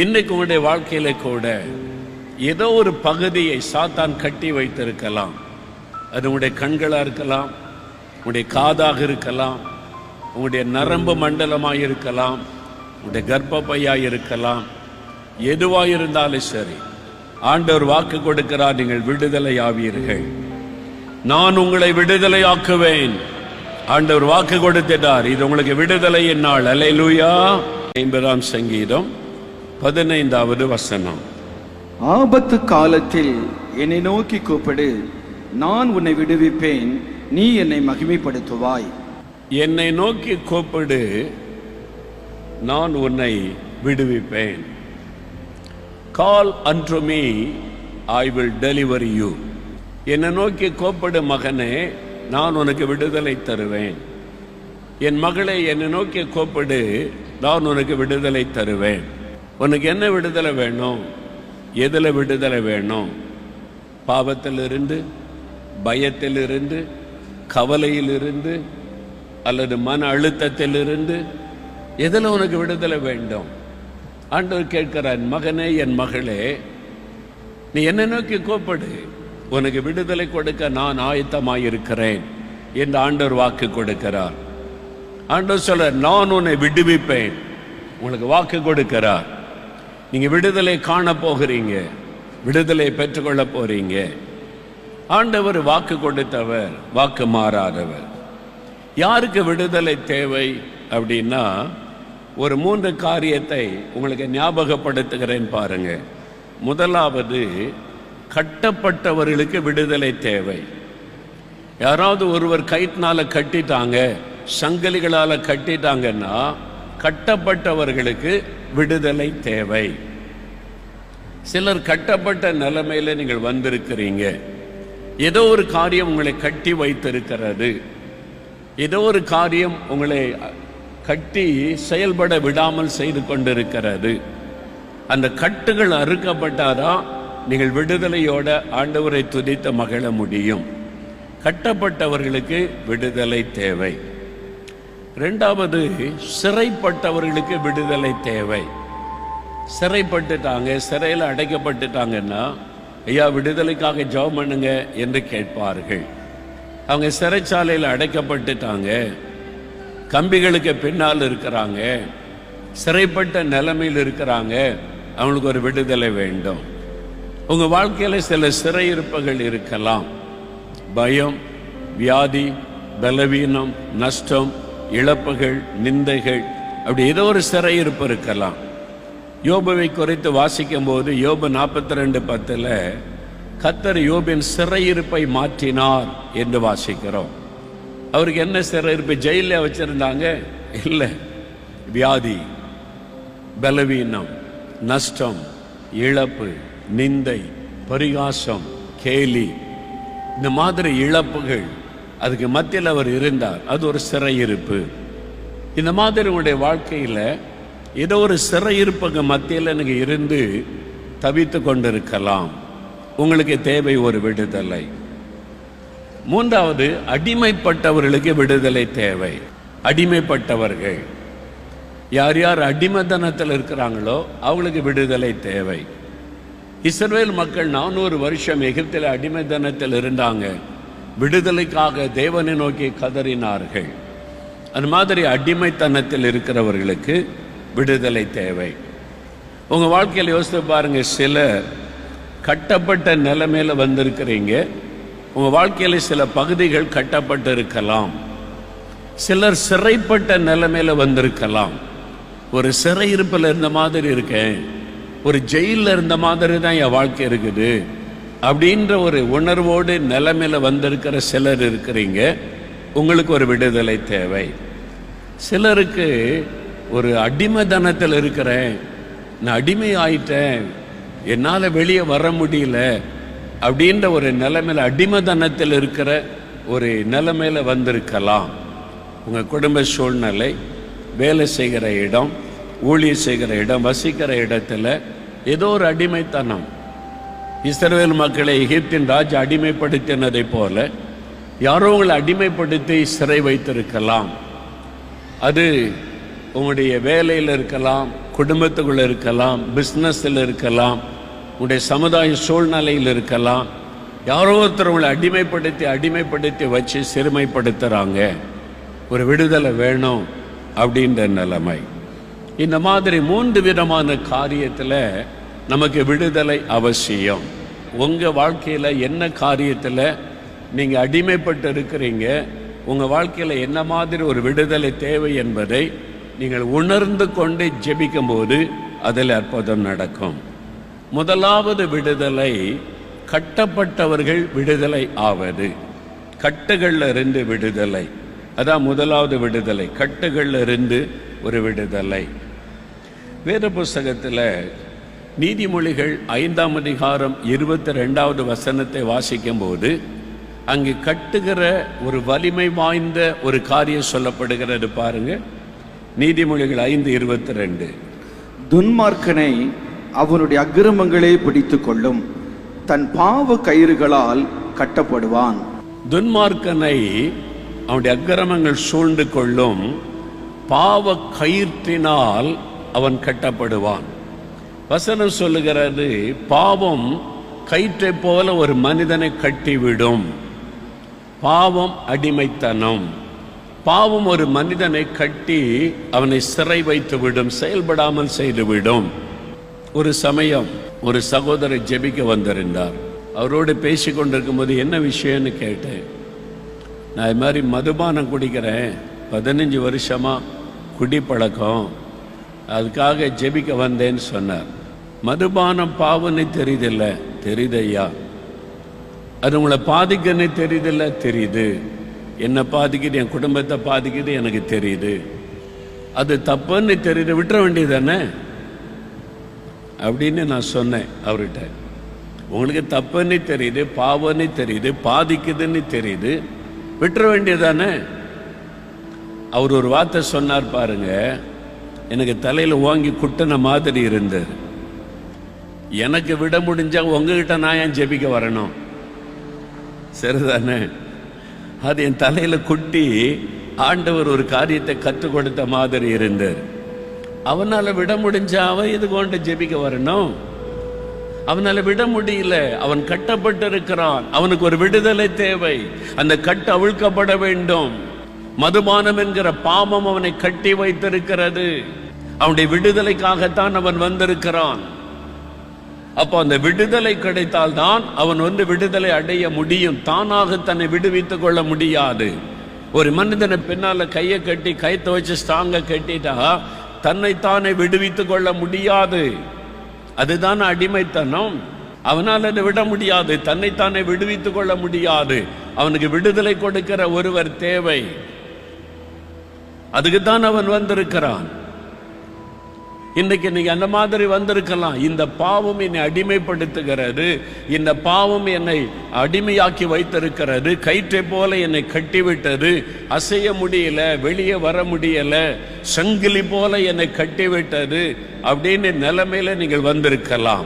இன்னைக்கு உங்களுடைய வாழ்க்கையில கூட ஏதோ ஒரு பகுதியை சாத்தான் கட்டி வைத்திருக்கலாம். அது உங்களுடைய கண்களா இருக்கலாம் உங்களுடைய காதாக இருக்கலாம் உங்களுடைய நரம்பு மண்டலமாக இருக்கலாம் உங்களுடைய கர்ப்பப்பையாக இருக்கலாம். எதுவாக இருந்தாலும் சரி ஆண்டவர் வாக்கு கொடுக்கிறார் நீங்கள் விடுதலை ஆவீர்கள். நான் உங்களை விடுதலை ஆக்குவேன். ஆண்டவர் வாக்கு கொடுத்துட்டார். இது உங்களுக்கு விடுதலை நாள். லூயா ஐம்பதாம் சங்கீதம். பதினைந்தாவது வசனம். ஆபத்து காலத்தில் என்னை நோக்கி கூப்பிடு. நான் உன்னை விடுவிப்பேன். நீ என்னை மகிமைப்படுத்துவாய். என்னை நோக்கி கூப்பிடு. நான் உன்னை விடுவிப்பேன். Call unto me I will deliver you என்னை நோக்கி கூப்பிடு மகனே நான் உனக்கு விடுதலை தருவேன். என் மகளே என்னை நோக்கி கூப்பிடு. நான் உனக்கு விடுதலை தருவேன். உனக்கு என்ன விடுதலை வேணும்? எதில் விடுதலை வேணும்? பாவத்திலிருந்து பயத்திலிருந்து கவலையிலிருந்து அல்லது மன அழுத்தத்திலிருந்து எதில் உனக்கு விடுதலை வேண்டும்? ஆண்டவர் கேட்கிறான் மகனே என் மகளே நீ என்ன நோக்கி கூப்பிடு. உனக்கு விடுதலை கொடுக்க நான் ஆயத்தமாயிருக்கிறேன் என்று ஆண்டவர் வாக்கு கொடுக்கிறார். ஆண்டவர் சொல்ல நான் உன்னை விடுவிப்பேன். உங்களுக்கு வாக்கு கொடுக்கிறார். நீங்க விடுதலை காண போகிறீங்க. விடுதலை பெற்றுக்கொள்ள போறீங்க. ஆண்டவர் வாக்கு கொடுத்தவர் வாக்கு மாறாதவர். யாருக்கு விடுதலை தேவை அப்படின்னா ஒரு மூன்று காரியத்தை உங்களுக்கு ஞாபகப்படுத்துகிறேன் பாருங்க. முதலாவது கட்டப்பட்டவர்களுக்கு விடுதலை தேவை. யாராவது ஒருவர் கயிற்றினால கட்டிட்டாங்க சங்கலிகளால் கட்டிட்டாங்கன்னா கட்டப்பட்டவர்களுக்கு விடுதலை தேவை. சிலர் கட்டப்பட்ட நிலைமையில நீங்கள் வந்திருக்கிறீங்க. ஏதோ ஒரு காரியம் உங்களை கட்டி வைத்திருக்கிறது. ஏதோ ஒரு காரியம் உங்களை கட்டி செயல்பட விடாமல் செய்து கொண்டிருக்கிறது. அந்த கட்டுகள் அறுக்கப்பட்டாதான் நீங்கள் விடுதலையோட ஆண்டவரை துதித்த மகிழ முடியும். கட்டப்பட்டவர்களுக்கு விடுதலை தேவை. ரெண்டாவது சிறைப்பட்டவர்களுக்கு விடுதலை தேவை. சிறைப்பட்டுட்டாங்க சிறையில் அடைக்கப்பட்டுட்டாங்கன்னா ஐயா விடுதலைக்காக ஜெபம் பண்ணுங்க என்று கேட்பார்கள். அவங்க சிறைச்சாலையில் அடைக்கப்பட்டுட்டாங்க. கம்பிகளுக்கு பின்னால் இருக்கிறாங்க. சிறைப்பட்ட நிலைமையில் இருக்கிறாங்க. அவங்களுக்கு ஒரு விடுதலை வேண்டும். உங்கள் வாழ்க்கையில் சில சிறையிருப்புகள் இருக்கலாம். பயம் வியாதி பலவீனம் நஷ்டம் இழப்புகள் நிந்தைகள் அப்படி ஏதோ ஒரு சிறையிருப்பு இருக்கலாம். யோபுவை குறித்து வாசிக்கும் போது யோபு நாற்பத்தி ரெண்டு பத்தில் கத்தர் யோபின் சிறையிருப்பை மாற்றினார் என்று வாசிக்கிறோம். அவருக்கு என்ன சிறையிருப்பு? ஜெயிலில் வச்சிருந்தாங்க? இல்லை. வியாதி பலவீனம் நஷ்டம் இழப்பு நிந்தை பரிகாசம் கேலி இந்த மாதிரி இழப்புகள். அதுக்கு மத்தியில் அவர் இருந்தார். அது ஒரு சிறையிருப்பு. இந்த மாதிரி உங்களுடைய வாழ்க்கையில் ஏதோ ஒரு சிறையிருப்புக்கு மத்தியில் எனக்கு இருந்து தவித்து கொண்டிருக்கலாம். உங்களுக்கு தேவை ஒரு விடுதலை. மூன்றாவது அடிமைப்பட்டவர்களுக்கு விடுதலை தேவை. அடிமைப்பட்டவர்கள். யார் யார் அடிமதனத்தில் இருக்கிறாங்களோ அவங்களுக்கு விடுதலை தேவை. இஸ்ரேல் மக்கள் நானூறு வருஷம் எகிப்தில் அடிமைதனத்தில் இருந்தாங்க. விடுதலைக்காக தேவனை நோக்கி கதறினார்கள். அந்த மாதிரி அடிமைத்தனத்தில் இருக்கிறவர்களுக்கு விடுதலை தேவை. உங்கள் வாழ்க்கையில் யோசித்து பாருங்க சிலர் கட்டப்பட்ட நிலைமையில் வந்திருக்கிறீங்க. உங்கள் வாழ்க்கையில் சில பகுதிகள் கட்டப்பட்டு இருக்கலாம் சிலர் சிறைப்பட்ட நிலைமையில் வந்திருக்கலாம். ஒரு சிறையிருப்பில் இருந்த மாதிரி இருக்கேன். ஒரு ஜெயிலில் இருந்த மாதிரி தான் என் வாழ்க்கை இருக்குது. அப்படின்ற ஒரு உணர்வோடு நிலைமையில் வந்திருக்கிற சிலர் இருக்கிறீங்க. உங்களுக்கு ஒரு விடுதலை தேவை. சிலருக்கு ஒரு அடிமை தனத்தில் இருக்கிறேன். நான் அடிமை ஆயிட்டேன் என்னால் வெளியே வர முடியல. அப்படின்ற ஒரு நிலைமையில அடிமைத்தனத்தில் இருக்கிற ஒரு நிலைமையில் வந்திருக்கலாம். உங்கள் குடும்ப சூழ்நிலை வேலை செய்கிற இடம் ஊழியர் செய்கிற இடம் வசிக்கிற இடத்துல ஏதோ ஒரு அடிமைத்தனம். இஸ்ரவேல் மக்களை எகிப்தின் ராஜா அடிமைப்படுத்தினதை போல யாரோ உங்களை அடிமைப்படுத்தி சிறை வைத்திருக்கலாம். அது உங்களுடைய வேலையில் இருக்கலாம் குடும்பத்துக்குள்ள இருக்கலாம் பிஸ்னஸில் இருக்கலாம் உங்களுடைய சமுதாய சூழ்நிலையில் இருக்கலாம். யாரோ ஒருத்தர் உங்களை அடிமைப்படுத்தி அடிமைப்படுத்தி வச்சு சிறுமைப்படுத்துகிறாங்க ஒரு விடுதலை வேணும் அப்படின்ற நிலைமை. இந்த மாதிரி மூன்று விதமான காரியத்தில் நமக்கு விடுதலை அவசியம். உங்கள் வாழ்க்கையில் என்ன காரியத்தில் நீங்கள் அடிமைப்பட்டு இருக்கிறீங்க உங்கள் வாழ்க்கையில் என்ன மாதிரி ஒரு விடுதலை தேவை என்பதை நீங்கள் உணர்ந்து கொண்டு ஜெபிக்கும் போது அதில் அற்புதம் நடக்கும். முதலாவது விடுதலை கட்டப்பட்டவர்கள் விடுதலை ஆவது. கட்டுகளில் இருந்து விடுதலை. அதான் முதலாவது விடுதலை. கட்டுகளில் இருந்து ஒரு விடுதலை. வேத புஸ்தகத்தில் நீதிமொழிகள் ஐந்தாம் அதிகாரம் இருபத்தி ரெண்டாவது வசனத்தை வாசிக்கும் போது அங்கு கட்டுகிற ஒரு வலிமை வாய்ந்த ஒரு காரியம் சொல்லப்படுகிறது பாருங்க. நீதிமொழிகள் ஐந்து இருபத்தி ரெண்டு துன்மார்க்கனை அவனுடைய அக்கிரமங்களே பிடித்துக் கொள்ளும். தன் பாவ கயிறுகளால் கட்டப்படுவான். துன்மார்க்கனை அவனுடைய அக்கிரமங்கள் சூழ்ந்து கொள்ளும். பாவ கயிற்றினால் அவன் கட்டப்படுவான். வசனம் சொல்லுகிறது பாவம் கயிற்றைப் போல ஒரு மனிதனை கட்டிவிடும். பாவம் அடிமைத்தனம். பாவம் ஒரு மனிதனை கட்டி அவனை சிறை வைத்து விடும் செயல்படாமல் செய்துவிடும். ஒரு சமயம் ஒரு சகோதரர் ஜெபிக்க வந்திருந்தார். அவரோடு பேசி கொண்டிருக்கும் போது என்ன விஷயம்னு கேட்டேன். நான் இது மாதிரி மதுபானம் குடிக்கிறேன். பதினஞ்சு வருஷமாக குடி பழக்கம் அதுக்காக ஜெபிக்க வந்தேன்னு சொன்னார். மதுபானம் பாவனை தெரியுதில்ல? தெரியுது ஐயா அது உங்களை பாதிக்கன்னு தெரியுதில்ல? தெரியுது. என்னை பாதிக்குது என் குடும்பத்தை பாதிக்குது எனக்கு தெரியுது. அது தப்புன்னு தெரியுது விட்டுற வேண்டியது தானே அப்படின்னு நான் சொன்னேன் அவர்கிட்ட. உங்களுக்கு தப்புன்னு தெரியுது பாவன்னு தெரியுது பாதிக்குதுன்னு தெரியுது விட்டுற வேண்டியது தானே அவர் ஒரு வார்த்தை சொன்னார் பாருங்க எனக்கு தலையில் ஓங்கி குட்டின மாதிரி இருந்தார் எனக்கு விட முடிஞ்சா உங்ககிட்ட நான் ஏன் ஜெபிக்க வரணும்? சரிதானே? அது என் தலையில குட்டி ஆண்டவர் ஒரு காரியத்தை கற்றுக் கொடுத்த மாதிரி இருந்தார். அவனால விட முடிஞ்சாவ அவன் இது கொண்டு ஜெபிக்க வரணும்? அவனால விட முடியல. அவன் கட்டப்பட்டு இருக்கிறான் அவனுக்கு ஒரு விடுதலை தேவை. அந்த கட்டு அவிழ்க்கப்பட வேண்டும். மதுபானம் என்கிற பாவம் அவனை கட்டி வைத்திருக்கிறது. அவனுடைய விடுதலைக்காகத்தான் அவன் வந்திருக்கிறான். அப்போ அந்த விடுதலை கிடைத்தால் தான் அவன் வந்து விடுதலை அடைய முடியும். தானாக தன்னை விடுவித்துக் கொள்ள முடியாது. ஒரு மனிதனை பின்னால கையை கட்டி கை வச்சு ஸ்ட்ராங்க கட்டிட்டா தன்னைத்தானே விடுவித்துக் கொள்ள முடியாது. அதுதான் அடிமைத்தனம். அவனால் அதை விட முடியாது. தன்னைத்தானே விடுவித்துக் கொள்ள முடியாது. அவனுக்கு விடுதலை கொடுக்கிற ஒருவர் தேவை. அதுக்குத்தான் அவன் வந்திருக்கிறான். இன்னைக்கு நீங்க அந்த மாதிரி வந்திருக்கலாம். இந்த பாவம் என்னை அடிமைப்படுத்துகிறது. இந்த பாவம் என்னை அடிமையாக்கி வைத்திருக்கிறது. கயிற்றை போல என்னை கட்டிவிட்டது. அசைய முடியல வெளியே வர முடியல சங்கிலி போல என்னை கட்டிவிட்டது அப்படின்னு நிலைமையில நீங்கள் வந்திருக்கலாம்.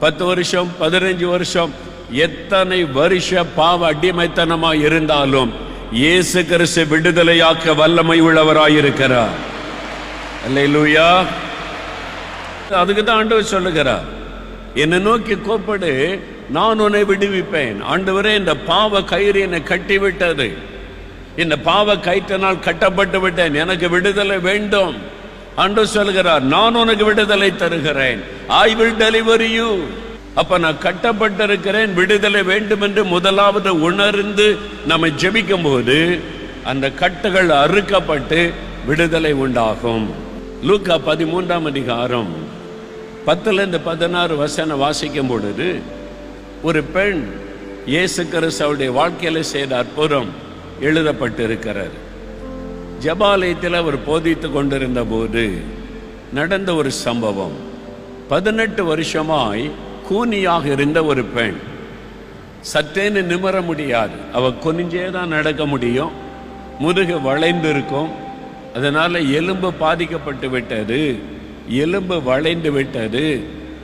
பத்து வருஷம் பதினஞ்சு வருஷம் எத்தனை வருஷ பாவ அடிமைத்தனமா இருந்தாலும் இயேசு கிறிஸ்து விடுதலையாக்க வல்லமை உள்ளவராயிருக்கிறார். அல்லேலூயா. அதுக்கு தான் ஆண்டவர் சொல்லுகிறார் என்னை நோக்கி கோப்படு நான் உன்னை விடுவிப்பேன். ஆண்டவரே இந்த பாவ கயிறு என்னை கட்டிவிட்டது. இந்த பாவ கயிற்றினால் கட்டப்பட்டு விட்டேன். எனக்கு விடுதலை வேண்டும். அன்று சொல்கிறார் நான் உனக்கு விடுதலை தருகிறேன். ஐ வில் டெலிவரி யூ அப்ப நான் கட்டப்பட்டிருக்கிறேன் விடுதலை வேண்டும் என்று முதலாவது உணர்ந்து நம்ம ஜெபிக்கும் போது அந்த கட்டுகள் அறுக்கப்பட்டு விடுதலை உண்டாகும். லூக்கா பதிமூன்றாம் அதிகாரம். பத்துலேருந்து பதினாறு வசனம் வாசிக்கும் பொழுது ஒரு பெண் இயேசு கிறிஸ்து அவருடைய வாழ்க்கையில செய்த அற்புதம் எழுதப்பட்டிருக்கிறார் ஜபாலயத்தில் அவர் போதித்து கொண்டிருந்த போது நடந்த ஒரு சம்பவம். பதினெட்டு வருஷமாய் கூனியாக இருந்த ஒரு பெண் சற்றேன்னு நிமிர முடியாது. அவ குனிஞ்சே தான் நடக்க முடியும். முதுகு வளைந்து இருக்கும் அதனால் எலும்பு பாதிக்கப்பட்டு விட்டது. எலும்பு வளைந்து விட்டது.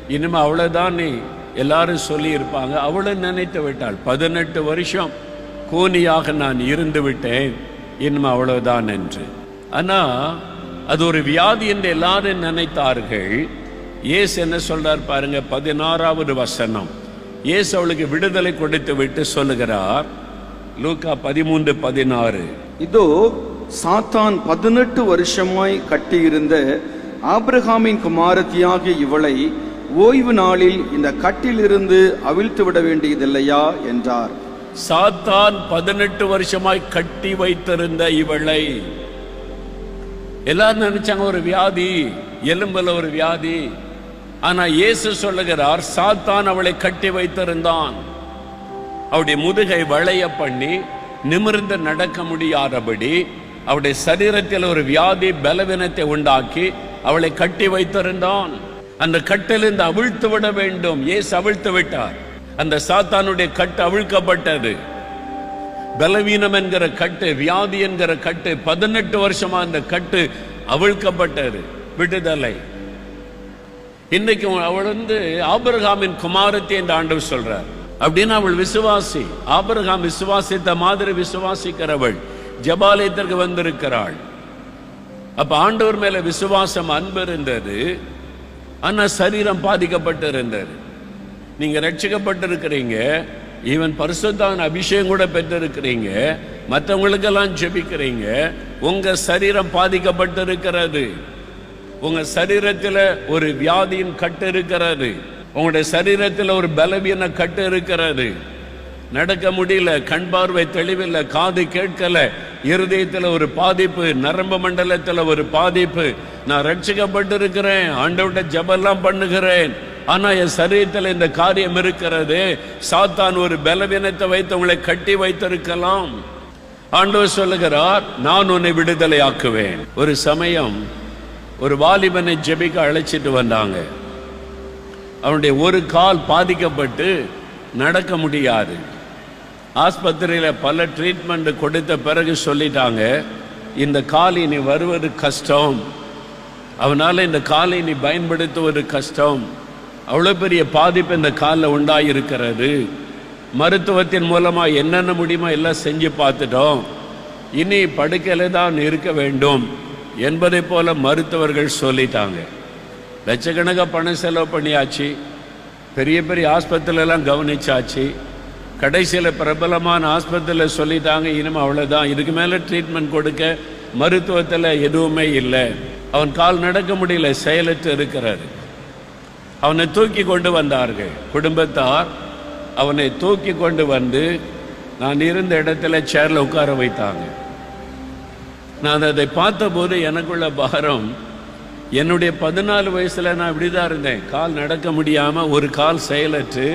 இனிமே அவ்வளோதானே நீ எல்லாரும் சொல்லியிருப்பாங்க. அவ்வளோ அவளும் நினைத்து விட்டாள். பதினெட்டு வருஷம் கூனியாக நான் இருந்து விட்டேன். இனிமே அவ்வளோதான் என்று. ஆனா அது ஒரு வியாதி என்று எல்லாரும் நினைத்தார்கள். இயேசு என்ன சொல்றார் பாருங்க பதினாறாவது வசனம். இயேசு அவளுக்கு விடுதலை கொடுத்து விட்டு சொல்லுகிறார். லூக்கா பதிமூன்று பதினாறு. இதோ சாத்தான் பதினெட்டு வருஷமாய் கட்டியிருந்த ஆப்ரஹாமின் குமாரத்தியாகிய இவளை ஓய்வு நாளில் இந்த கட்டிலிருந்து அவிழ்த்து விட வேண்டியதில்லையா? என்றார். சாத்தான் பதினெட்டு வருஷமாய் கட்டி வைத்திருந்த இவளை. எல்லாரும் நினைச்சாங்க ஒரு வியாதி. எலும்புல ஒரு வியாதி. ஆனா இயேசு சொல்லுகிறார் சாத்தான் அவளை கட்டி வைத்திருந்தான். அவருடைய முதுகை வளைய பண்ணி நிமிர்ந்து நடக்க முடியாதபடி அவருடைய சரீரத்தில் ஒரு வியாதி பலவீனத்தை உண்டாக்கி அவளை கட்டி வைத்திருந்தான். அந்த கட்டிலிருந்து அவிழ்த்து விட வேண்டும். ஏசு அவிழ்த்து விட்டார். அந்த சாத்தானுடைய கட்டு அவிழ்க்கப்பட்டது. பலவீனம் என்கிற கட்டு வியாதி என்கிற கட்டு பதினெட்டு வருஷமா அந்த கட்டு அவிழ்க்கப்பட்டது. விடுதலை. இன்னைக்கு அவள் வந்து ஆபிரகாமின் குமாரத்தை என்று ஆண்டவர் சொல்றார். அப்படின்னு அவள் விசுவாசி. ஆபிரகாம் விசுவாசித்த மாதிரி விசுவாசிக்கிறவள். ஜபாலயத்திற்கு வந்திருக்கிறாள். அப்ப ஆண்டவர் மேல விசுவாசம் அன்பு இருந்தது. ஆனா சரீரம் பாதிக்கப்பட்டு இருந்தது நீங்க ரட்சிக்கப்பட்டிருக்கிறீங்க. ஈவன் பரிசுத்தான் அபிஷேகம் கூட பெற்றிருக்கிறீங்க. மற்றவங்களுக்கெல்லாம் ஜெபிக்கிறீங்க. உங்க சரீரம் பாதிக்கப்பட்டு இருக்கிறது உங்க சரீரத்தில் ஒரு வியாதியின் கட்டு இருக்கிறது. உங்களுடைய சரீரத்தில் ஒரு பலவீன கட்டு இருக்கிறது. நடக்க முடியல கண் பார்வை தெளிவில்லை காது கேட்கல. இருதயத்தில் ஒரு பாதிப்பு நரம்பு மண்டலத்தில் ஒரு பாதிப்பு. நான் ரட்சிக்கப்பட்டிருக்கிறேன் ஆண்டவட்ட ஜபெல்லாம் பண்ணுகிறேன். ஆனா என் சரீரத்தில் இந்த காரியம் இருக்கிறது. சாத்தான் ஒரு பலவீனத்தை வைத்து உங்களை கட்டி வைத்திருக்கலாம். ஆண்டவர் சொல்லுகிறார் நான் உன்னை விடுதலை ஆக்குவேன் ஒரு சமயம் ஒரு வாலிபனை ஜெபிக்க அழைச்சிட்டு வந்தாங்க. அவனுடைய ஒரு கால் பாதிக்கப்பட்டு நடக்க முடியாது. ஆஸ்பத்திரியில் பல ட்ரீட்மெண்ட் கொடுத்த பிறகு சொல்லிட்டாங்க இந்த கால் இனி வருவது கஷ்டம். அவனால் இந்த காலை இனி பயன்படுத்துவது கஷ்டம். அவ்வளோ பெரிய பாதிப்பு இந்த காலில் உண்டாயிருக்கிறது. மருத்துவத்தின் மூலமாக என்னென்ன முடியுமோ எல்லாம் செஞ்சு பார்த்துட்டோம். இனி படுக்கையில் தான் இருக்க வேண்டும் என்பதை போல மருத்துவர்கள் சொல்லிட்டாங்க. லட்சக்கணக்காக பணம் செலவு பண்ணியாச்சு. பெரிய பெரிய ஆஸ்பத்திரியெல்லாம் கவனிச்சாச்சு. கடைசியில் பிரபலமான ஆஸ்பத்திரியில் சொல்லிட்டாங்க இனிமேல் அவ்வளோதான் இதுக்கு மேலே ட்ரீட்மெண்ட் கொடுக்க மருத்துவத்தில் எதுவுமே இல்லை. அவன் கால் நடக்க முடியல செயலற்று இருக்கிறாரு. அவனை தூக்கி கொண்டு வந்தார்கள். குடும்பத்தார் அவனை தூக்கி கொண்டு வந்து நான் இருந்த இடத்துல சேரில் உட்கார வைத்தாங்க. நான் அதை பார்த்தபோது எனக்குள்ள பாரம் என்னுடைய பதினாலு வயசில் நான் இப்படி தான் இருந்தேன். கால் நடக்க முடியாமல் ஒரு கால் செயலற்று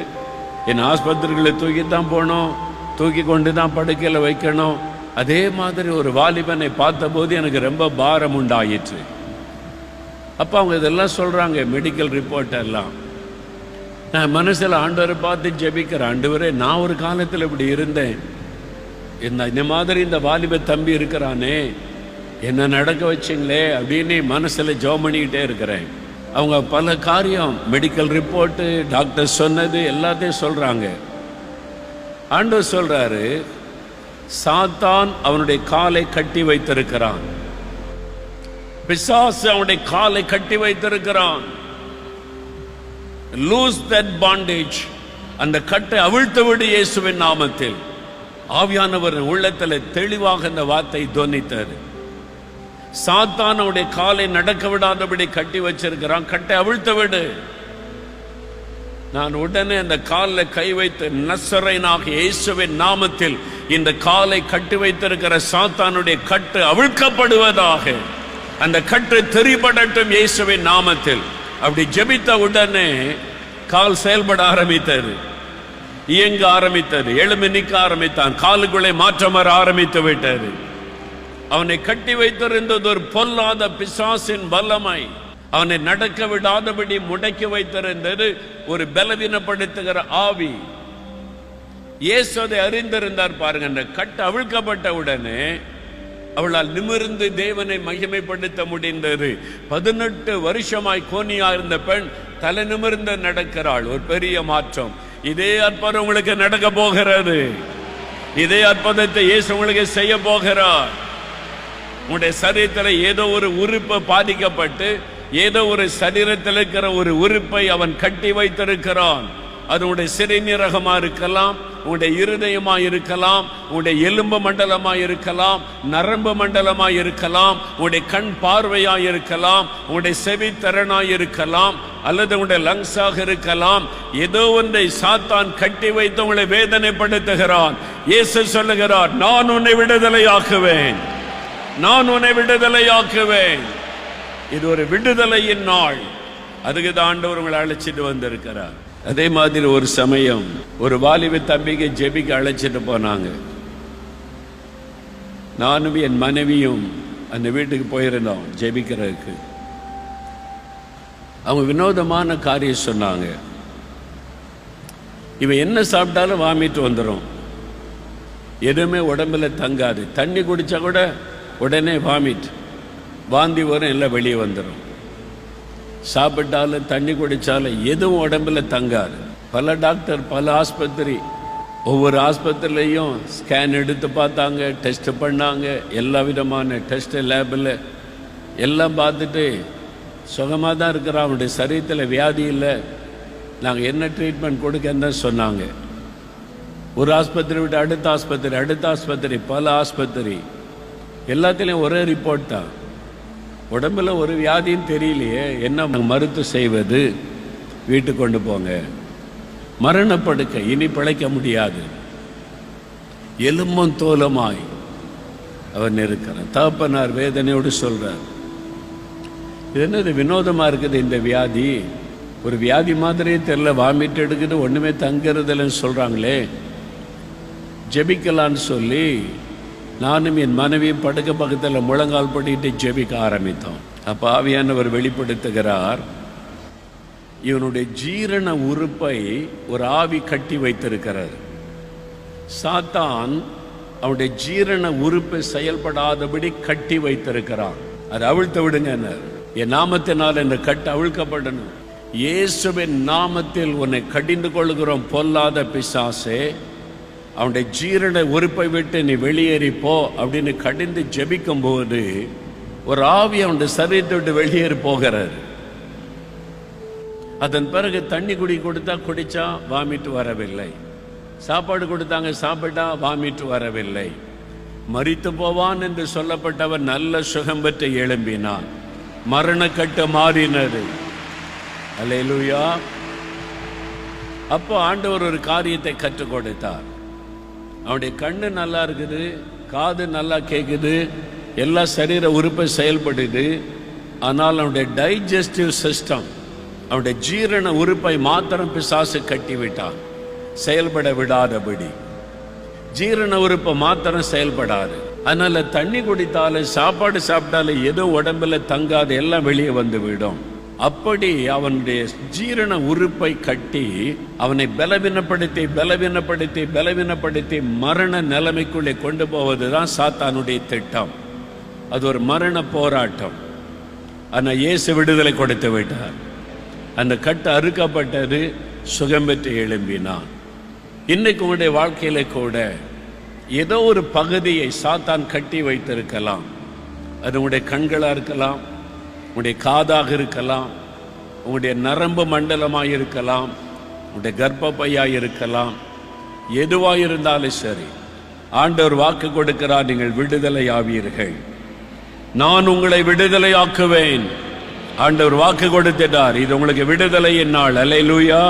என் ஆஸ்பத்திரிகளை தூக்கி தான் போனோம் தூக்கி கொண்டு தான் படுக்கையில் வைக்கணும். அதே மாதிரி ஒரு வாலிபனை பார்த்தபோது எனக்கு ரொம்ப பாரம் உண்டாயிற்று. அப்போ அவங்க இதெல்லாம் சொல்கிறாங்க மெடிக்கல் ரிப்போர்ட் எல்லாம். நான் மனசில் ஆண்டவரை பார்த்து ஜெபிக்கிறேன் ஆண்டவரே நான் ஒரு காலத்தில் இப்படி இருந்தேன். இந்த இந்த மாதிரி இந்த வாலிப தம்பி இருக்கிறானே என்ன நடக்க வச்சிங்களே அப்படின்னு மனசில் ஜோம் பண்ணிக்கிட்டே இருக்கிறேன். அவங்க பல காரியம் மெடிக்கல் ரிப்போர்ட்டு டாக்டர் சொன்னது எல்லாத்தையும் சொல்கிறாங்க ஆண்டவர் சொல்கிறாரு சாத்தான் அவனுடைய காலை கட்டி வைத்திருக்கிறான். பிசாசு அவனுடைய காலை கட்டி வைத்திருக்கிறான். லூஸ் தட் பாண்டேஜ் அந்த கட்டை அவிழ்த்து விடு இயேசுவின் நாமத்தில். ஆவியானவர் உள்ளத்தில் தெளிவாக அந்த வார்த்தை துவனித்தார். சாத்தான் அவனுடைய காலை நடக்க விடாதபடி கட்டி வச்சிருக்கிறான். கட்டை அவிழ்த்து விடு. நான் உடனே அந்த காலில் கை வைத்து நசரைனாக இயேசுவின் நாமத்தில் இந்த காலை கட்டி வைத்திருக்கிற சாத்தானுடைய கட்டு அவிழ்க்கப்படுவதாக. அந்த கட்டு தெரிபடட்டும் இயேசுவின் நாமத்தில். அப்படி ஜெபித்த உடனே கால் செயல்பட ஆரம்பித்தது. இயங்க ஆரம்பித்தது. எழுமி நிற்க ஆரம்பித்தான். காலுக்குள்ளே மாற்றம் வர ஆரம்பித்து விட்டது. அவனை கட்டி வைத்திருந்தது ஒரு பொல்லாத பிசாசின் வல்லமை. அவனை நடக்க விடாதபடி முடக்கி வைத்திருந்தது ஒரு பலவீனப்படுத்துகிற ஆவி. இயேசு அதை அறிந்திருந்தார் பாருங்க அந்த கட்டு அவிழ்க்கப்பட்ட உடனே அவளால் நிமிர்ந்து தேவனை மகிமைப்படுத்த முடிந்தது. பதினெட்டு வருஷமாய் கோனியா இருந்த பெண் தலை நிமிர்ந்து நடக்கிறாள். ஒரு பெரிய மாற்றம். இதே அற்புதம் உங்களுக்கு நடக்க போகிறது. இதே அற்புதத்தை இயேசு உங்களுக்கு செய்ய போகிறார். உங்களுடைய சரீரத்தில் ஏதோ ஒரு உறுப்பு பாதிக்கப்பட்டு ஏதோ ஒரு சரீரத்தில் இருக்கிற ஒரு உறுப்பை அவன் கட்டி வைத்திருக்கிறான். அது உடைய சிறுநீரகமாக இருக்கலாம் உங்களுடைய இருதயமாக இருக்கலாம் உங்களுடைய எலும்பு மண்டலமாக இருக்கலாம் நரம்பு மண்டலமாக இருக்கலாம் உங்களுடைய கண் பார்வையாக இருக்கலாம் உங்களுடைய செவித்திறனாக இருக்கலாம் அல்லது உங்களுடைய லங்ஸாக இருக்கலாம். ஏதோ ஒன்றை சாத்தான் கட்டி வைத்து உங்களை வேதனைப்படுத்துகிறான். இயேசு சொல்லுகிறார் நான் உன்னை விடுதலையாக்குவேன். நான் உன்னை விடுதலையாக்குவேன். இது ஒரு விடுதலையின் நாள். அதுக்கு தான் ஆண்டவர் உங்களை அழைச்சிட்டு வந்திருக்கிறார். அதே மாதிரி ஒரு சமயம் ஒரு வாலிப தம்பிக்கு ஜெபிக்க அழைச்சிட்டு போனாங்க. நானும் என் மனைவியும் அந்த வீட்டுக்கு போயிருந்தோம் ஜெபிக்கிறதுக்கு. அவங்க வினோதமான காரியம் சொன்னாங்க. இவன் என்ன சாப்பிட்டாலும் வாமிட்டு வந்துடும் எதுவுமே உடம்புல தங்காது. தண்ணி குடிச்சா கூட உடனே வாமிட் வாந்தி வரும் எல்லாம் வெளியே வந்துடும் சாப்பிட்டாலும் தண்ணி குடித்தாலும் எதுவும் உடம்புல தங்காது. பல டாக்டர் பல ஆஸ்பத்திரி ஒவ்வொரு ஆஸ்பத்திரிலையும் ஸ்கேன் எடுத்து பார்த்தாங்க டெஸ்ட் பண்ணாங்க. எல்லா விதமான டெஸ்ட்டு லேபில் எல்லாம் பார்த்துட்டு சுகமாக தான் இருக்கிறான். அவனுடைய சரீரத்தில் வியாதி இல்லை. நாங்கள் என்ன ட்ரீட்மெண்ட் கொடுக்கன்னு சொன்னாங்க. ஒரு ஆஸ்பத்திரி விட்டு அடுத்த ஆஸ்பத்திரி அடுத்த ஆஸ்பத்திரி பல ஆஸ்பத்திரி. எல்லாத்துலேயும் ஒரே ரிப்போர்ட் தான். உடம்புல ஒரு வியாதியும் தெரியலையே என்ன மருத்து செய்வது? வீட்டுக்கு கொண்டு போங்க. மரணப்படுக்க இனி பிழைக்க முடியாது. எலும்பும் தோலமாய் அவன் இருக்கிறான் தகப்பனார் வேதனையோடு சொல்கிறார் இது என்னது வினோதமா இருக்குது இந்த வியாதி? ஒரு வியாதி மாதிரியே தெரியல வாமிட் எடுக்குது ஒண்ணுமே தங்குறதில்லன்னு சொல்றாங்களே. ஜெபிக்கலான்னு சொல்லி நானும் என் மனைவியும் படுக்க பக்கத்தில் முழங்கால் படிட்டு ஜெபிக்க ஆரம்பித்தோம். அப்போ ஆவியானவர் வெளிப்படுத்துகிறார் இவனுடைய ஜீரண உறுப்பை ஒரு ஆவி கட்டி வைத்திருக்கிறார் சாத்தான் அவனுடைய ஜீரண உறுப்பு செயல்படாதபடி கட்டி வைத்திருக்கிறான். அதை அவிழ்த்து விடுங்க என் நாமத்தினால் இந்த கட்டு அவிழ்க்கப்படணும். இயேசுவின் நாமத்தில் உன்னை கடிந்து கொள்கிறோம் பொல்லாத பிசாசே. அவனுடைய ஜீரண உறுப்பை விட்டு நீ வெளியேறி போ அப்படின்னு கடிந்து ஜெபிக்கும் போது ஒரு ஆவி அவனுடைய சரீரத்தை விட்டு வெளியேறி போகிறார். அதன் பிறகு தண்ணி குடி கொடுத்தா குடிச்சா வாமிட்டு வரவில்லை. சாப்பாடு கொடுத்தாங்க சாப்பிட்டா வாமிட்டு வரவில்லை. மறித்து போவான் என்று சொல்லப்பட்டவன் நல்ல சுகம் பெற்று எழும்பினான். மரணக்கட்டு மாறினது. அல்லேலூயா. அப்போ ஆண்டவர் ஒரு காரியத்தை கற்றுக் கொடுத்தார். அவனுடைய கண்ணு நல்லா இருக்குது காது நல்லா கேட்குது எல்லா சரீர உறுப்பை செயல்படுது. ஆனால் அவனுடைய டைஜஸ்டிவ் சிஸ்டம் அவனுடைய ஜீரண உறுப்பை மாத்திரம் பிசாசு கட்டி விட்டான் செயல்பட விடாதபடி. ஜீரண உறுப்பை மாத்திரம் செயல்படாது. அதனால் தண்ணி குடித்தாலும் சாப்பாடு சாப்பிட்டாலும் எதுவும் உடம்புல தங்காது எல்லாம் வெளியே வந்து விடும். அப்படி அவனுடைய ஜீரண உறுப்பை கட்டி அவனை பலவீனப்படுத்தி பலவீனப்படுத்தி பலவீனப்படுத்தி மரண நிலைமைக்குள்ளே கொண்டு போவது தான் சாத்தானுடைய திட்டம். அது ஒரு மரண போராட்டம். ஆனால் இயேசு விடுதலை கொடுத்து விட்டார். அந்த கட்டு அறுக்கப்பட்டது சுகம் பெற்று எழும்பினான். இன்னைக்கு உங்களுடைய வாழ்க்கையில கூட ஏதோ ஒரு பகுதியை சாத்தான் கட்டி வைத்திருக்கலாம். அது உங்களுடைய கண்களாக இருக்கலாம் உங்களுடைய காதாக இருக்கலாம் உங்களுடைய நரம்பு மண்டலமாக இருக்கலாம் உங்களுடைய கர்ப்பப்பையாக இருக்கலாம் எதுவாக இருந்தாலும் சரி ஆண்டவர் வாக்கு கொடுக்கிறார் நீங்கள் விடுதலை ஆவீர்கள். நான் உங்களை விடுதலையாக்குவேன் ஆண்டவர் வாக்கு கொடுத்துட்டார். இது உங்களுக்கு விடுதலையின் நாள். லூயா